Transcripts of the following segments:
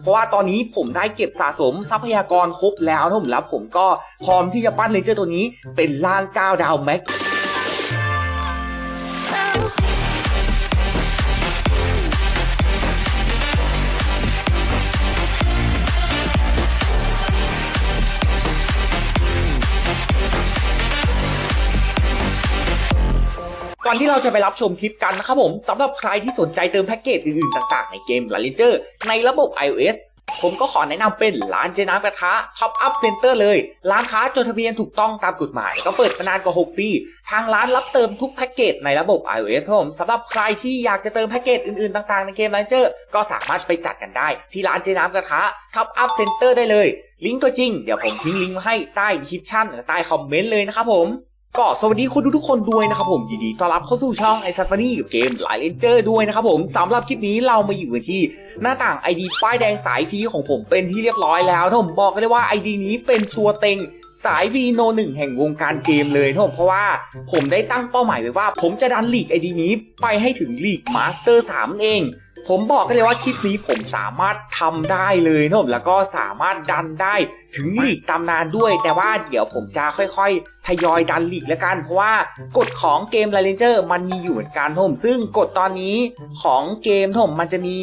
เพราะว่าตอนนี้ผมได้เก็บสะสมทรัพยากรครบแล้วนะผมแล้วผมก็พร้อมที่จะปั้นเลนเจอร์ตัวนี้เป็นร่างก้าวดาวแม็ก ก่อนที่เราจะไปรับชมคลิปกันนะครับผมสำหรับใครที่สนใจเติมแพ็กเกจอื่นๆต่างๆในเกม l า n นเจอร์ในระบบ iOS ผมก็ขอแนะนำเป็นร้านเจน้ำกระทะ Top Up Center เลย ร้านค้าจดทะเบียนถูกต้องตามกฎหมาย ก็เปิดมานานกว่า 6 ปี ทางร้านรับเติมทุกแพ็กเกจในระบบ iOS ครับผมสำหรับใครที่อยากจะเติมแพ็กเกจอื่นๆต่างๆในเกม l า n นเจอร์ก็สามารถไปจัดกันได้ ที่ร้านเจน้ำกระทะ Top Up Center ได้เลย ลิงก์ตัวจริง เดี๋ยวผมทิ้งลิงก์มาให้ใต้ดีคริปชั่นใต้คอมเมนต์เลยนะครับผม ก็สวัสดีคุณทุกคนด้วยนะครับผมยินดีต้อนรับเข้าสู่ช่องไอซัฟฟานี่กับเกมไลเลนเจอร์ด้วยนะครับผมสำหรับคลิปนี้เรามาอยู่กันที่หน้าต่าง ID ป้ายแดงสายฟรีของผมเป็นที่เรียบร้อยแล้วนะผมบอกกันเลยว่า ID นี้เป็นตัวเต็งสายฟีโนหนึ่งแห่งวงการเกมเลยนะผมเพราะว่าผมได้ตั้งเป้าหมายไว้ว่า ผมจะดันลีก ID นี้ไปให้ถึงลีกมาสเตอร์3เองผมบอกกันเลยว่าคลิปนี้ผมสามารถทำได้เลยนะผมแล้วก็สามารถดันได้ถึงลีกตำนานด้วย แต่ว่าเดี๋ยวผมจะค่อยๆทยอยดันลีกแล้วกัน เพราะว่ากฎของเกม l า n นเจอร์มันมีอยู่เหมือนกันนะผมซึ่งกฎตอนนี้ของเกมนะผมมันจะมี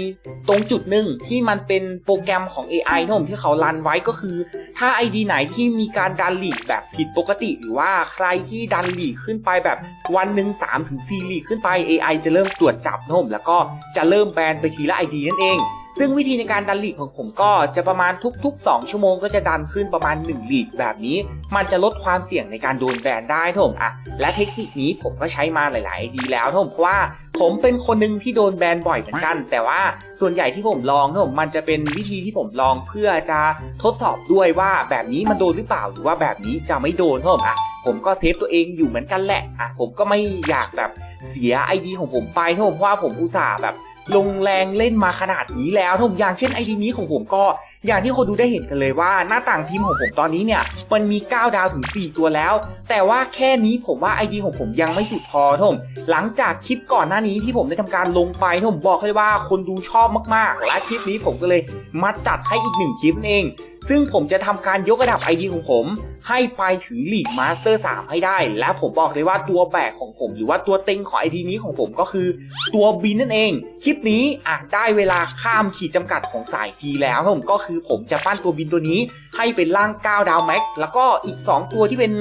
ตรงจุดหนึ่งที่มันเป็นโปรแกรมของ AI นะผมที่เขารันไว้ก็คือ ถ้า ID ไหนที่มีการดันลีกแบบผิดปกติ หรือว่าใครที่ดันลีกขึ้นไปแบบวันหนึ่ง3ถึง4ลีกขึ้นไป AI จะเริ่มตรวจจับนะผมแล้วก็จะเริ่มแบนไปทีละ ID นั่นเอง ซึ่งวิธีในการดันลีกของผมก็จะประมาณทุกๆ 2 ชั่วโมงก็จะดันขึ้นประมาณ1ลีกแบบนี้ มันจะลดความเสี่ยงในการโดนแบนได้นะผมอะและเทคนิคนี้ผมก็ใช้มาหลายๆ ID แล้วนะผมเพราะว่าผมเป็นคนหนึ่งที่โดนแบนบ่อยเหมือนกัน แต่ว่าส่วนใหญ่ที่ผมลองนะผมมันจะเป็นวิธีที่ผมลองเพื่อจะทดสอบด้วยว่าแบบนี้มันโดนหรือเปล่าหรือว่าแบบนี้จะไม่โดนนะผมอะผมก็เซฟตัวเองอยู่เหมือนกันแหละอะผมก็ไม่อยากแบบเสีย ID ของผมไปนะผมเพราะว่าผมอุตส่าห์แบบ ลงแรงเล่นมาขนาดนี้แล้วผมอย่างเช่นไอดีนี้ของผมก็ อย่างที่คนดูได้เห็นกันเลยว่า หน้าต่างทีมของผมตอนนี้เนี่ย มันมี 9 ดาวถึง 4 ตัวแล้ว แต่ว่าแค่นี้ผมว่าไอดีของผมยังไม่สุดพอทมหลังจากคลิปก่อนหน้านี้ที่ผมได้ทำการลงไปผมบอกเลยว่าคนดูชอบมากๆ และคลิปนี้ผมก็เลยมาจัดให้อีกหนึ่งคลิปเอง ซึ่งผมจะทำการยกระดับ ID ของผม ให้ไปถึงลีกมาสเตอร์3ให้ได้ และผมบอกเลยว่าตัวแบกของผม หรือว่าตัวเต็งของ ID นี้ของผมก็คือตัวบินนั่นเอง คลิปนี้อะได้เวลาข้ามขีดจำกัดของสายฟรีแล้วผมก็คือผมจะปั้นตัวบินตัวนี้ให้เป็นร่าง 9 ดาวแม็กแล้วก็อีก 2 ตัวที่เป็น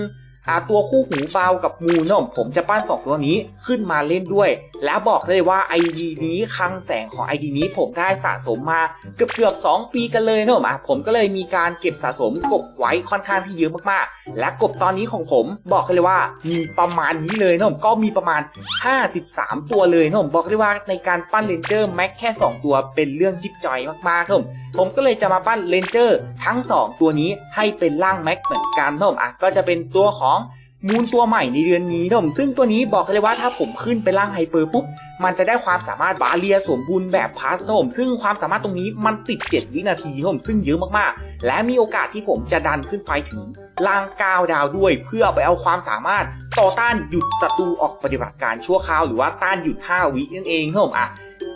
อาตัวคู่หูเบากับมูนผมผมจะปั้น 2 ตัวนี้ขึ้นมาเล่นด้วย แล้วบอกเลยว่า ID นี้คลังแสงของ ID นี้ผมได้สะสมมาเกือบเกือบ2ปีกันเลยนะมอะผมก็เลยมีการเก็บสะสมกบไว้ค่อนข้างที่เยอะมากๆ และกบตอนนี้ของผมบอกเลยว่ามีประมาณนี้เลยนะผมก็มีประมาณ 53 ตัวเลยนะผมบอกเลยว่าในการปั้นเลนเจอร์แม็กแค่ 2 ตัวเป็นเรื่องจิ๊บจอยมากๆครับผมผมก็เลยจะมาปั้นเลนเจอร์ทั้ง 2 ตัวนี้ให้เป็นร่างแม็กเหมือนกันนะผมอะก็จะเป็นตัวของ มูลตัวใหม่ในเดือนนี้นะผมซึ่งตัวนี้บอกเลยว่าถ้าผมขึ้นไปร่างไฮเปอร์ปุ๊บ มันจะได้ความสามารถบาเรียสมบูรณ์แบบพาสนะผมซึ่งความสามารถตรงนี้มันติด 7 วินาทีนะผมซึ่งเยอะมากๆ และมีโอกาสที่ผมจะดันขึ้นไปถึงล่าง9ดาวด้วย เพื่อไปเอาความสามารถต่อต้านหยุดศัตรูออกปฏิบัติการชั่วคราวหรือว่าต้านหยุด 5 วินั่นเองนะผมอะ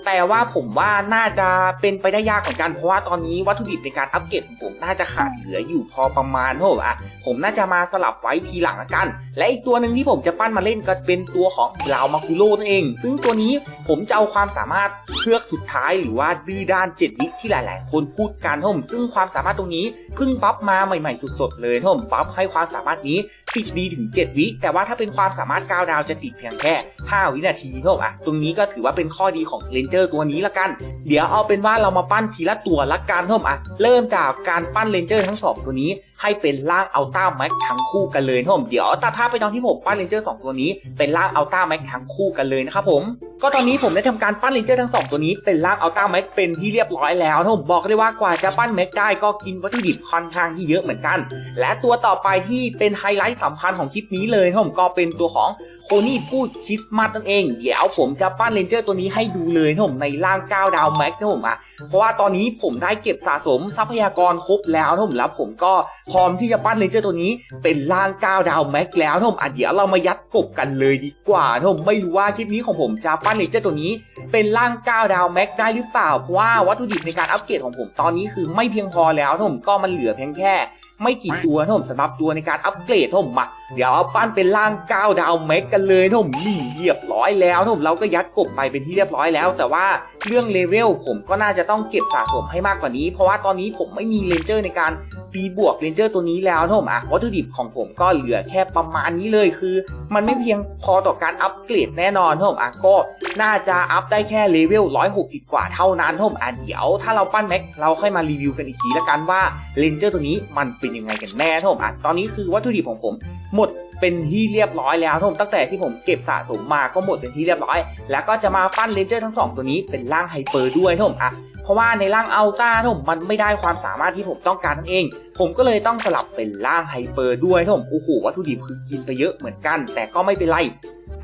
แต่ว่าผมว่าน่าจะเป็นไปได้ยากเหมือนกันเพราะว่าตอนนี้วัตถุดิบในการอัปเกรดของผมน่าจะขาดเหลืออยู่พอประมาณโหอ่ผมน่าจะมาสลับไว้ทีหลังละกัน และอีกตัวหนึ่งที่ผมจะปั้นมาเล่นก็เป็นตัวของลาวมากุโร่นั่นเอง ซึ่งตัวนี้ผมจะเอาความสามารถเพือกสุดท้ายหรือว่าดื้อด้าน7วิที่หลาย ๆ คนพูดกันผมซึ่งความสามารถตรงนี้เพิ่งบัฟมาใหม่ ๆ สด ๆ เลยผมบัฟให้ความสามารถนี้ติดดีถึง 7 วิ แต่ว่าถ้าเป็นความสามารถ9ดาวจะติดเพียงแค่ 5 วินาทีผมอะตรงนี้ก็ถือว่าเป็นข้อดีของเลนเจอร์ตัวนี้ละกัน เดี๋ยวเอาเป็นว่าเรามาปั้นทีละตัวละกันผมอะเริ่มจากการปั้นเลนเจอร์ทั้งสองตัวนี้ให้เป็นร่างอัลต้าแม็กทั้งคู่กันเลยนะผมเดี๋ยวตัดภาพไปตอนที่ผมปั้นเลนเจอร์สองตัวนี้เป็นร่างอัลต้าแม็กทั้งคู่กันเลยนะครับผม ก็ตอนนี้ผมได้ทำการปั้นเลนเจอร์ทั้งสองตัวนี้เป็นร่างอัลต้าแม็กเป็นที่เรียบร้อยแล้วนะผมบอกเลยว่ากว่าจะปั้นแม็กได้ก็กินวัตถุดิบค่อนข้างที่เยอะเหมือนกัน และตัวต่อไปที่เป็นไฮไลท์สำคัญของคลิปนี้เลยนะผมก็เป็นตัวของโคนี่พูดคริสต์มาสนั่นเอง เดี๋ยวผมจะปั้นเลนเจอร์ตัวนี้ให้ดูเลยนะผมในร่าง9ดาวแม็กนะผมอะเพราะว่าตอนนี้ผมได้เก็บสะสมทรัพยากรครบแล้วนะผมแล้วผมก็พร้อมที่จะปั้นเลนเจอร์ตัวนี้ เป็นร่างก้าวดาวแม็กแล้วนะผมอะเดี๋ยวเรามายัดกบกันเลยดีกว่านะผมไม่รู้ว่าคลิปนี้ของผมจะปั้นเลนเจอร์ตัวนี้เป็นร่างก้าวดาวแม็กได้หรือเปล่า เพราะว่าวัตถุดิบในการอัปเกรดของผมตอนนี้คือไม่เพียงพอแล้วนผมก็มันเหลือเพียงแค่ ไม่กี่ตัวนผมสำหรับตัวในการอัปเกรดนผมมาเดี๋ยวเอาปั้นเป็นร่างก้าวดาวแม็กกันเลยนผมนี่เรียบร้อยแล้วนผมเราก็ยัดกบไปเป็นที่เรียบร้อยแล้ว แต่ว่าเรื่องเลเวลผมก็น่าจะต้องเก็บสะสมให้มากกว่านี้ เพราะว่าตอนนี้ผมไม่มีเลนเจอร์ในการ ตีบวกเลนเจอร์ตัวนี้แล้วนะผมอะวัตถุดิบของผมก็เหลือแค่ประมาณนี้เลยคือ มันไม่เพียงพอต่อการอัปเกรดแน่นอนนะผมอะก็น่าจะอัพได้แค่เลเวล160 กว่าเท่านั้นนะผมอะเดี๋ยวถ้าเราปั้นแม็กเราค่อยมารีวิวกันอีกทีละกันว่าเลนเจอร์ตัวนี้มันเป็นยังไงกันแน่นะผมอะตอนนี้คือวัตถุดิบของผมหมด เป็นที่เรียบร้อยแล้วนะผมตั้งแต่ที่ผมเก็บสะสมมาก็หมดเป็นที่เรียบร้อย แล้วก็จะมาปั้นเลนเจอร์ทั้งสองตัวนี้เป็นร่างไฮเปอร์ด้วยนะผมอะเพราะว่าในร่างอัลต้านะผมมันไม่ได้ความสามารถที่ผมต้องการนั่นเอง ผมก็เลยต้องสลับเป็นร่างไฮเปอร์ด้วยนะผมโอ้โหวัตถุดิบคือกินไปเยอะเหมือนกัน แต่ก็ไม่เป็นไร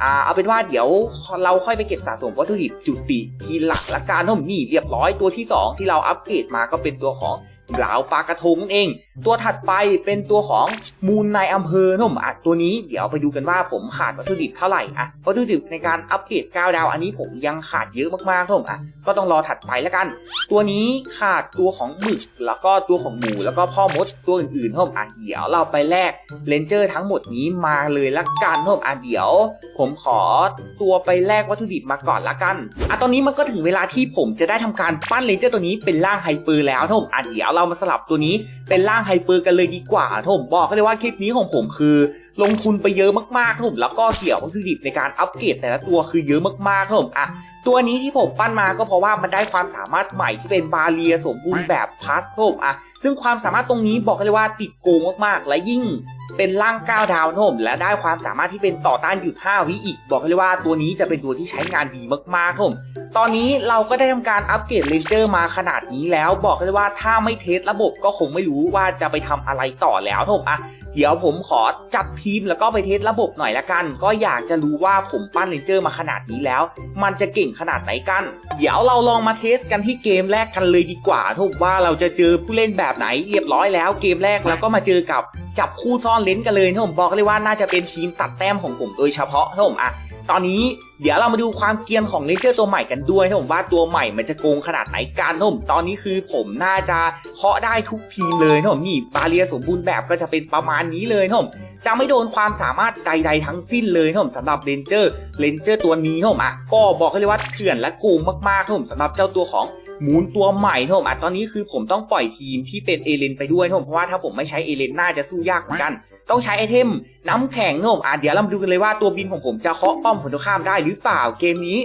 อ่าเอาเป็นว่าเดี๋ยวเราค่อยไปเก็บสะสมวัตถุดิบจุติทีหลักละกันนะผมนี่เรียบร้อยตัวที่สองที่เราอัปเกรดมาก็เป็นตัวของ เหลาปลากระทงนั่นเอง ตัวถัดไปเป็นตัวของมูลนายอำเภอนะผมอะตัวนี้เดี๋ยวไปดูกันว่าผมขาดวัตถุดิบเท่าไหร่อะวัตถุดิบในการอัปเกรด9ดาวอันนี้ผมยังขาดเยอะมากๆนะผมอะก็ต้องรอถัดไปและกัน ตัวนี้ขาดตัวของหมึกแล้วก็ตัวของหมูแล้วก็พ่อมดตัวอื่นๆนะผมอะเดี๋ยวเราไปแลกเลนเจอร์ทั้งหมดนี้มาเลยละกันนะผมอะเดี๋ยว ผมขอตัวไปแลกวัตถุดิบมาก่อนละกันอะตอนนี้มันก็ถึงเวลาที่ผมจะได้ทำการปั้นเลนเจอร์ตัวนี้เป็นร่างไฮเปอร์แล้วนะผมอะเดี๋ยวเรามาสลับตัวนี้เป็นร่างไฮเปอร์กันเลยดีกว่าผมบอกเลยว่าคลิปนี้ของผมคือลงทุนไปเยอะมากๆนะผมแล้วก็เสียวัตถุดิบในการอัปเกรดแต่ละตัวคือเยอะมากๆนะผมอะตัวนี้ที่ผมปั้นมาก็เพราะว่ามันได้ความสามารถใหม่ที่เป็นบาเรียสมบูรณ์แบบพลัสนะผมอะซึ่งความสามารถตรงนี้บอกเลยว่าติดโกงมากๆ และยิ่งเป็นร่างก้าวดาวนะผมและได้ความสามารถที่เป็นต่อต้านหยุด5วิอีก บอกเลยว่าตัวนี้จะเป็นตัวที่ใช้งานดีมากๆนะผม ตอนนี้เราก็ได้ทำการอัปเกรดเลนเจอร์มาขนาดนี้แล้วบอกเลยว่าถ้าไม่เทสระบบก็คงไม่รู้ว่าจะไปทำอะไรต่อแล้วผมอะเดี๋ยวผมขอจับทีมแล้วก็ไปเทสระบบหน่อยละกัน ก็อยากจะรู้ว่าผมปั้นเลนเจอร์มาขนาดนี้แล้ว มันจะเก่งขนาดไหนกัน เดี๋ยวเราลองมาเทสกันที่เกมแรกกันเลยดีกว่าทุกว่าเราจะเจอผู้เล่นแบบไหนเรียบร้อยแล้วเกมแรกแล้วก็มาเจอกับจับคู่ซ่อนเลนกันเลยนะผมบอกเลยว่าน่าจะเป็นทีมตัดแต้มของผมโดยเฉพาะนะผมอะ ตอนนี้เดี๋ยวเรามาดูความเกียนของเลนเจอร์ตัวใหม่กันด้วยนะผมว่าตัวใหม่มันจะโกงขนาดไหนกันนะผมตอนนี้คือผมน่าจะเคาะได้ทุกทีมเลยนะผมนี่บาเรียสมบูรณ์แบบก็จะเป็นประมาณนี้เลยนะผมจะไม่โดนความสามารถใด ๆ ทั้งสิ้นเลยนะผมสำหรับเลนเจอร์เลนเจอร์ตัวนี้นะผมอะก็บอกเลยว่าเถื่อนและโกงมากๆนะผมสำหรับเจ้าตัวของ มูนตัวใหม่นะผมอะตอนนี้คือผมต้องปล่อยทีมที่เป็นเอเลนไปด้วยนะผมเพราะว่าถ้าผมไม่ใช้เอเลนน่าจะสู้ยากเหมือนกัน ต้องใช้ไอเทมน้ำแข็งนะผมอะเดี๋ยวเรามาดูกันเลยว่าตัวบินของผมจะเคาะป้อมฝั่งตรงข้ามได้หรือเปล่าเกมนี้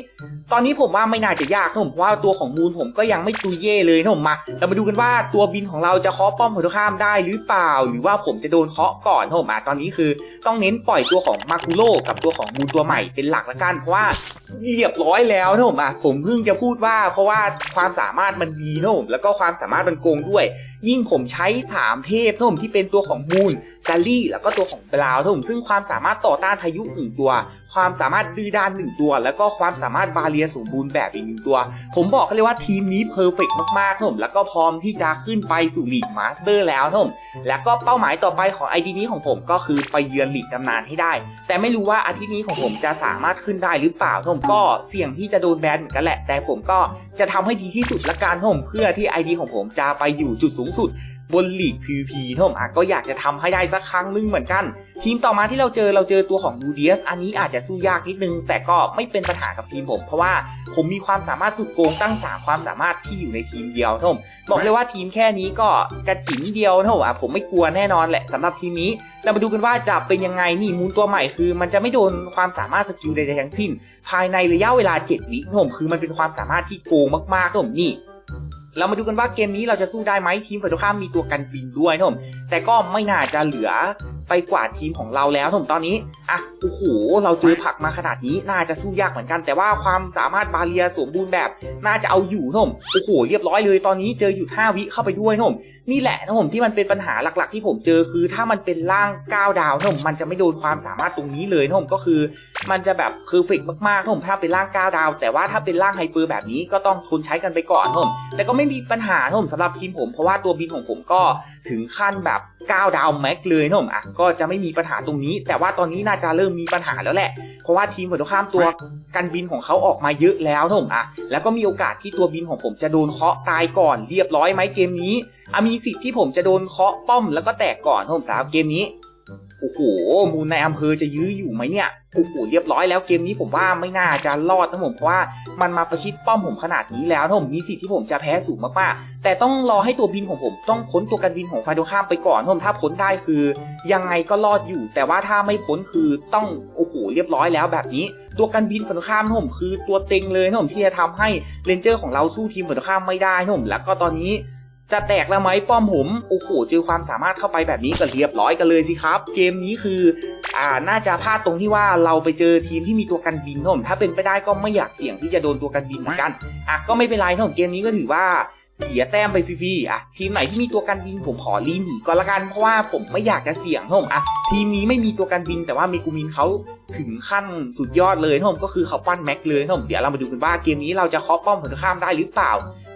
ตอนนี้ผมว่าไม่น่าจะยากนะผมเพราะว่าตัวของมูนผมก็ยังไม่ตุยเย่เลยนะผมมาเรามาดูกันว่าตัวบินของเราจะเคาะป้อมฝั่งตรงข้ามได้หรือเปล่า หรือว่าผมจะโดนเคาะก่อนนะผมอะตอนนี้คือต้องเน้นปล่อยตัวของมาคุโร่กับตัวของมูนตัวใหม่เป็นหลักละกันเพราะว่า เรียบร้อยแล้วนะผมอะผมเพิ่งจะพูดว่า เพราะว่าความสามารถมันดีนะผมแล้วก็ความสามารถมันโกงด้วย ยิ่งผมใช้ 3 เทพนะผมที่เป็นตัวของมูนซัลลี่แล้วก็ตัวของบราวน์นะผมซึ่งความสามารถต่อต้านพายุหนึ่งตัว ความสามารถดื้อด้านหนึ่งตัว แล้วก็ความสามารถบาเรียสมบูรณ์แบบอีกหนึ่งตัว ผมบอกเขาเลยว่าทีมนี้เพอร์เฟกมากๆนะผมแล้วก็พร้อมที่จะขึ้นไปสู่ลีกมาสเตอร์แล้วนะผมแล้วก็เป้าหมายต่อไปของไอดีนี้ของผมก็คือไปเยือนลีกตำนานให้ได้ แต่ไม่รู้ว่าอาทิตย์นี้ของผมจะสามารถขึ้นได้หรือเปล่าผมก็เสี่ยงที่จะโดนแบนเหมือนกันแหละ แต่ผมก็จะทำให้ดีที่สุดละกันผมเพื่อที่ ID ของผมจะไปอยู่จุดสูงสุดบนลีก PVP นะผมอะก็อยากจะทำให้ได้สักครั้งหนึงเหมือนกัน ทีมต่อมาที่เราเจอเราเจอตัวของ u d s อันนี้อาจจะสู้ยากนิดนึง แต่ก็ไม่เป็นปัญหากับทีมผม เพราะว่าผมมีความสามารถสุดโกงตั้ง3ความสามารถที่อยู่ในทีมเดียวนะผมบอกเลยว่าทีมแค่นี้ก็กระจิ๋มเดียวนะผมผมไม่กลัวแน่นอนแหละสำหรับทีมนี้ เรามาดูกันว่าจะเป็นยังไงนี่มูลตัวใหม่คือ มันจะไม่โดนความสามารถสกิลใดๆทั้งสิ้น ภายในระยะเวลา 7 วินผมคือมันเป็นความสามารถที่โกงมากๆนผมนี่เรามาดูกันว่าเกมนี้เราจะสู้ได้ไหมทีมฝ่ายตรงข้ามมีตัวกันบินด้วยนะผมแต่ก็ไม่น่าจะเหลือ ไปกว่าทีมของเราแล้วผมตอนนี้อะโอ้โหเราเจอผักมาขนาดนี้น่าจะสู้ยากเหมือนกัน แต่ว่าความสามารถบาเรียสมบูรณ์แบบ น่าจะเอาอยู่ผมโอ้โหเรียบร้อยเลยตอนนี้เจออยู่5วิเข้าไปด้วยผมนี่แหละนะผมที่มันเป็นปัญหาหลักๆ ที่ผมเจอคือ ถ้ามันเป็นร่าง9ดาวผมมันจะไม่โดนความสามารถตรงนี้เลยผมก็คือ มันจะแบบเพอร์เฟกมากๆผมถ้าเป็นร่าง9ดาว แต่ว่าถ้าเป็นร่างไฮเปอร์แบบนี้ก็ต้องทนใช้กันไปก่อนผมแต่ก็ไม่มีปัญหาผมสำหรับทีมผมเพราะว่าตัวบินของผมก็ถึงขั้นแบบ9ดาวแม็กเลยผมอะกก็จะไม่มีปัญหาตรงนี้ แต่ว่าตอนนี้น่าจะเริ่มมีปัญหาแล้วแหละ เพราะว่าทีมฝั่งตรงข้ามตัวกันบินของเขาออกมาเยอะแล้วนะผมอะแล้วก็มีโอกาสที่ตัวบินของผมจะโดนเคาะตายก่อนเรียบร้อยไหมเกมนี้อะมีสิทธิ์ที่ผมจะโดนเคาะป้อมแล้วก็แตกก่อนนะผมสาวเกมนี้ โอ้โหมูลในอำเภอจะยื้ออยู่ไหมเนี่ยโอ้โหเรียบร้อยแล้วเกมนี้ผมว่าไม่น่าจะรอดนะผมเพราะว่ามันมาประชิดป้อมผมขนาดนี้แล้วนะผมมีสิทธิ์ที่ผมจะแพ้สูงมากๆ แต่ต้องรอให้ตัวบินของผมต้องพ้นตัวกันบินของไฟตรงข้ามไปก่อนนะผมถ้าพ้นได้คือ ยังไงก็รอดอยู่ แต่ว่าถ้าไม่พ้นคือต้องโอ้โหเรียบร้อยแล้วแบบนี้ ตัวกันบินฝั่งข้ามนะผมคือตัวเต็งเลยนะผมที่จะทำให้เรนเจอร์ของเราสู้ทีมฝั่งข้ามไม่ได้นะผมแล้วก็ตอนนี้ จะแตกแล้วไหมป้อมผมโอ้โหเจอความสามารถเข้าไปแบบนี้ก็เรียบร้อยกันเลยสิครับ เกมนี้คืออ่าน่าจะพลาดตรงที่ว่าเราไปเจอทีมที่มีตัวกันบินนะผมถ้าเป็นไปได้ก็ไม่อยากเสี่ยงที่จะโดนตัวกันบินเหมือนกันอะก็ไม่เป็นไรนะผมเกมนี้ก็ถือว่า เสียแต้มไปฟรีๆอะทีมไหนที่มีตัวกันบินผมขอลีหนีก่อนละกันเพราะว่าผมไม่อยากจะเสี่ยงนะผมอะทีมนี้ไม่มีตัวกันบินแต่ว่าเมกูมินเขาถึงขั้นสุดยอดเลยนะผมก็คือเขาปั้นแม็กเลยนะผมเดี๋ยวเรามาดูกันว่าเกมนี้เราจะเคาะป้อมฝั่งตรงข้ามได้หรือเปล่า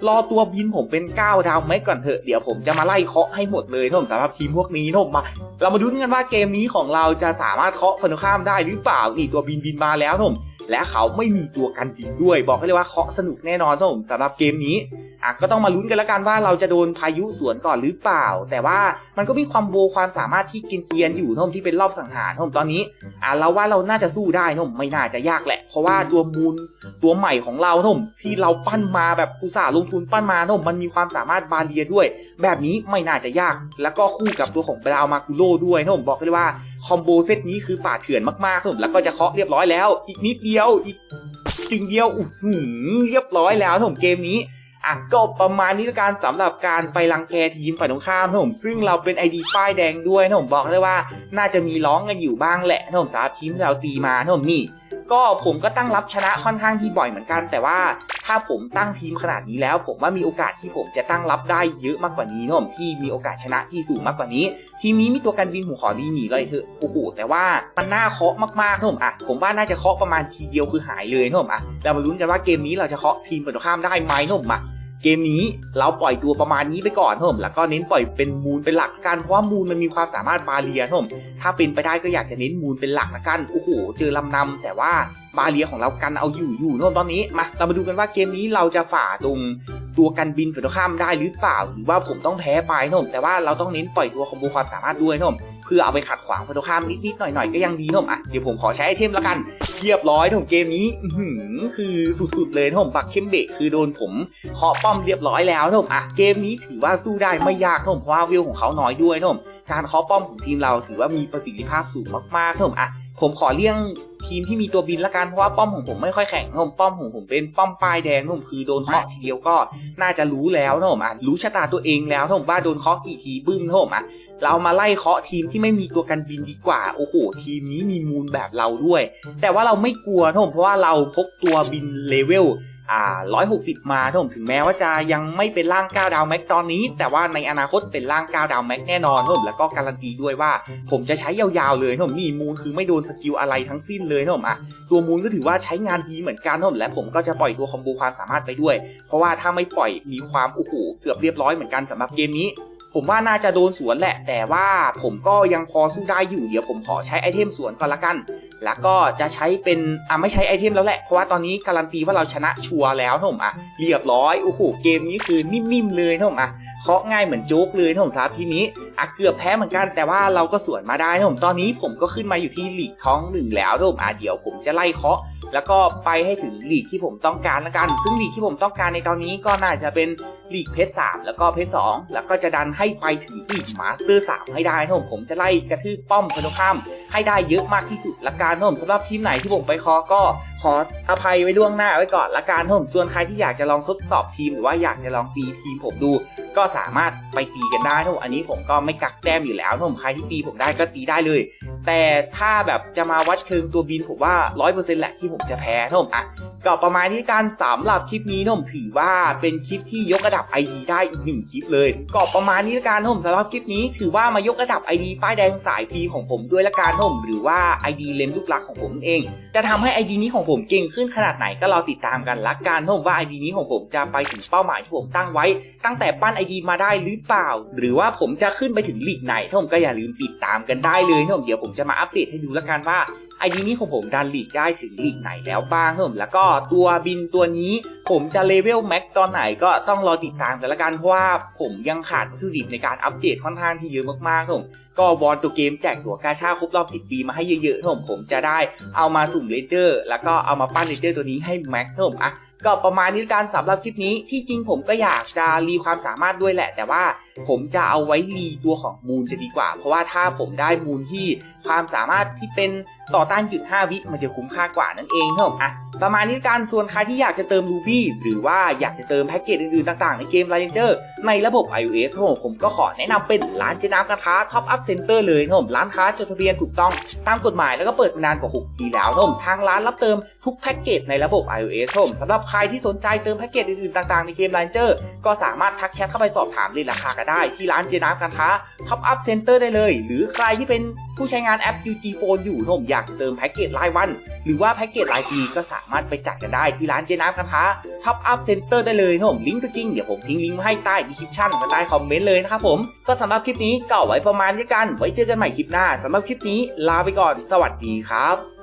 รอตัวบินผมเป็น9ดาวไหมก่อนเถอะเดี๋ยวผมจะมาไล่เคาะให้หมดเลยนะผมสำหรับทีมพวกนี้นะผมมาเรามาดูกันว่าเกมนี้ของเราจะสามารถเคาะฝั่งตรงข้ามได้หรือเปล่านี่ตัวบินบินมาแล้วนะผมและเขาไม่มีตัวกันบินด้วย บอกให้เลยว่าเคาะสนุกแน่นอนนะผมสำหรับเกมนี้ อะก็ต้องมาลุ้นกันแล้วกันว่าเราจะโดนพายุสวนก่อนหรือเปล่า แต่ว่ามันก็มีความโบความสามารถที่กินเกียนอยู่นะผมที่เป็นรอบสังหารนะผมตอนนี้อะเราว่าเราน่าจะสู้ได้นะผมไม่น่าจะยากแหละ เพราะว่าตัวมูลตัวใหม่ของเรานะผมที่เราปั้นมาแบบอุตสาห์ลงทุนปั้นมานะผมมันมีความสามารถบาเรียด้วย แบบนี้ไม่น่าจะยาก แล้วก็คู่กับตัวของบราวมากุโร่ด้วยนะผมบอกเลยว่าคอมโบเซตนี้คือป่าดเถื่อนมากๆนะผมแล้วก็จะเคาะเรียบร้อยแล้ว อีกนิดเดียวอีกจึงเดียวอื้หือเรียบร้อยแล้วนะผมเกมนี้ อะก็ประมาณนี้ละกันสำหรับการไปรังแกทีมฝ่ายตรงข้ามนะผมซึ่งเราเป็นไอดีป้ายแดงด้วยนะผมบอกเลยว่าน่าจะมีร้องกันอยู่บ้างแหละนะผมสำหรับทีมเราตีมานะผมนี่ก็ผมก็ตั้งรับชนะค่อนข้างที่บ่อยเหมือนกัน แต่ว่าถ้าผมตั้งทีมขนาดนี้แล้ว ผมว่ามีโอกาสที่ผมจะตั้งรับได้เยอะมากกว่านี้นะผมที่มีโอกาสชนะที่สูงมากกว่านี้ ทีมนี้มีตัวกันบินผมขอดีหนีเลยเถอะโอ้โหแต่ว่ามันน่าเคาะมากๆนะผมอะผมว่าน่าจะเคาะประมาณทีเดียวคือหายเลยนะผมอะเรามาลุ้นกันว่าเกมนี้เราจะเคาะทีมฝั่งตรงข้ามได้ไหมนะผมอะ เกมนี้เราปล่อยตัวประมาณนี้ไปก่อนครับผมแล้วก็เน้นปล่อยเป็นมูลเป็นหลักกันเพราะว่ามูลมันมีความสามารถบาเรียครับผมถ้าเป็นไปได้ก็อยากจะเน้นมูลเป็นหลักละกันโอ้โหเจอลำนำแต่ว่าบาเรียของเรากันเอาอยู่อยู่นะผมตอนนี้มาเรามาดูกันว่าเกมนี้เราจะฝ่าตรงตัวกันบินฝั่งตรงข้ามได้หรือเปล่าหรือว่าผมต้องแพ้ไปนะผมแต่ว่าเราต้องเน้นปล่อยตัวคอมโบความสามารถด้วยนะผม เพื่อเอาไปขัดขวางฝั่งตรงข้ามนิดๆหน่อยๆก็ยังดีนะผมอะเดี๋ยวผมขอใช้ไอเทมละกันเรียบร้อยผมเกมนี้หือคือสุดๆเลยนะผมบักเข้มเบกคือโดนผมเคาะป้อมเรียบร้อยแล้วนะผมอะเกมนี้ถือว่าสู้ได้ไม่ยากนะผมเพราะว่าวิวของเขาน้อยด้วยนะผมการเคาะป้อมของทีมเราถือว่ามีประสิทธิภาพสูงมากๆนะผมอะ ผมขอเลี่ยงทีมที่มีตัวบินละกันเพราะว่าป้อมของผมไม่ค่อยแข็งนะผมป้อมของผมเป็นป้อมปลายแดงนะผมคือโดนเคาะทีเดียวก็น่าจะรู้แล้วนะผมอะรู้ชะตาตัวเองแล้วนะผมว่าโดนเคาะกี่ทีบึ้มนะผมอะเรามาไล่เคาะทีมที่ไม่มีตัวกันบินดีกว่าโอ้โหทีมนี้มีมูลแบบเราด้วย แต่ว่าเราไม่กลัวนะผมเพราะว่าเราพกตัวบินเลเวล อ่า160 มาถ้าผมถึงแม้ว่าจะยังไม่เป็นร่าง 9 ดาวแม็กตอนนี้ แต่ว่าในอนาคตเป็นร่าง 9 ดาวแม็กแน่นอนผมแล้วก็การันตีด้วยว่า ผมจะใช้ยาวๆเลยผมนี่มูนคือไม่โดนสกิลอะไรทั้งสิ้นเลยผมอะตัวมูนก็ถือว่าใช้งานดีเหมือนกันผมและผมก็จะปล่อยตัวคอมโบความสามารถไปด้วย เพราะว่าถ้าไม่ปล่อยมีความโอ้โหเกือบเรียบร้อยเหมือนกันสำหรับเกมนี้ ผมว่าน่าจะโดนสวนแหละ แต่ว่าผมก็ยังพอสู้ได้อยู่ เดี๋ยวผมขอใช้ไอเทมสวนก่อนละกัน แล้วก็จะใช้เป็นอะไม่ใช้ไอเทมแล้วแหละ เพราะว่าตอนนี้การันตีว่าเราชนะชัวร์แล้วนะผมอะเรียบร้อย โอ้โห เกมนี้คือนิ่มๆเลยนะผมอะเคาะง่ายเหมือนโจ๊กเลยนะผมสำหรับทีนี้อะเกือบแพ้เหมือนกัน แต่ว่าเราก็สวนมาได้นะผม ตอนนี้ผมก็ขึ้นมาอยู่ที่หลีกท้องหนึ่งแล้วนะผมอะเดี๋ยวผมจะไล่เคาะ แล้วก็ไปให้ถึงลีกที่ผมต้องการละกัน ซึ่งลีกที่ผมต้องการในตอนนี้ก็น่าจะเป็นลีกเพชรสามแล้วก็เพชรสองแล้วก็จะดันให้ไปถึงลีกมาสเตอร์สามให้ได้ครับผมผมจะไล่กระทืบป้อมฟนข้ามให้ได้เยอะมากที่สุดละกันครับผมสำหรับทีมไหนที่ผมไปคอก็ขออภัยไว้ล่วงหน้าไว้ก่อนละกันครับผมส่วนใครที่อยากจะลองทดสอบทีมหรือว่าอยากจะลองตีทีมผมดู ก็สามารถไปตีกันได้ครับผมอันนี้ผมก็ไม่กักแต้มอยู่แล้วครับผมใครที่ตีผมได้ก็ตีได้เลย แต่ถ้าแบบจะมาวัดเชิงตัวบินผมว่า100%แหละที่ผมจะแพ้ครับผมอะก็ประมาณที่การสำหรับคลิปนี้ผมถือว่าเป็นคลิปที่ยกระดับ ID ได้อีกหนึ่งคลิปเลยก็ประมาณนี้ละกันผมสำหรับคลิปนี้ถือว่ามายกระดับ ID ป้ายแดงสายฟรีของผมด้วยละกันผมหรือว่า ID เลนลูกลักของผมเอง จะทำให้ ID นี้ของผมเก่งขึ้นขนาดไหนก็รอติดตามกันละกันผมว่า ID นี้ของผมจะไปถึงเป้าหมายที่ผมตั้งไว้ ตั้งแต่ปั้น ID มาได้หรือเปล่า หรือว่าผมจะขึ้นไปถึงลีกไหนถ้าผมก็อย่าลืมติดตามกันได้เลยนะผมเดี๋ยวผมจะมาอัปเดตให้ดูละกันว่า ไอดีนี้ของผมดันลีกได้ถึงลีกไหนแล้วบ้างครับผมแล้วก็ตัวบินตัวนี้ผมจะเลเวลแม็กตอนไหนก็ต้องรอติดตามกันละกันเพราะว่าผมยังขาดวัตถุดิบในการอัปเดตค่อนข้างที่เยอะมากๆครับผมก็วอนตัวเกมแจกตัวกาชาครบรอบ 10 ปีมาให้เยอะๆครับผมผมจะได้เอามาสุ่มเลเจอร์ แล้วก็เอามาปั้นเลเจอร์ตัวนี้ให้แม็กครับผมอะก็ประมาณนี้การสำหรับคลิปนี้ที่จริงผมก็อยากจะรีความสามารถด้วยแหละ แต่ว่า ผมจะเอาไว้รีตัวของมูลจะดีกว่า เพราะว่าถ้าผมได้มูลที่ความสามารถที่เป็นต่อต้านจุด 5 วิมันจะคุ้มค่ากว่านั่นเองครับผมอะประมาณนี้การส่วนใครที่อยากจะเติม Ruby หรือว่าอยากจะเติมแพ็กเกจอื่นๆต่างๆ ในเกม r a n g e r ในระบบ iOS ครับผมผมก็ขอแนะนำเป็นร้านเจน้ำกระทะ Top Up Center เลยครับผมร้านค้าจดทะเบียนถูกต้องตามกฎหมายแล้วก็เปิดมานานกว่า 6 ปีแล้วครับผมทางร้านรับเติมทุกแพ็กเกจในระบบ iOS ครับผมสำหรับใครที่สนใจเติมแพ็กเกจอื่นๆต่างๆในเกม r a n g e r ก็สามารถทักแชทเข้าไปสอบถามเรทราคากันได้ที่ร้านเจน้ำกระทะ Top Up Center ได้เลย หรือใครที่เป็นผู้ใช้งานแอป UG Phone อยู่นมอยากเติมแพ็กเกจรายวัน หรือว่าแพ็กเกจรายปีก็สามารถไปจัดกันได้ที่ร้านเจน้ำกระทะ Top Up Center ได้เลยนมลิงก์ตัวจริงเดี๋ยวผมทิ้งลิงก์ไว้ให้ใต้ description กับใต้คอมเมนต์เลยนะครับผมก็สำหรับคลิปนี้ก็ไว้ประมาณนี้กัน ไว้เจอกันใหม่คลิปหน้าสำหรับคลิปนี้ลาไปก่อน สวัสดีครับ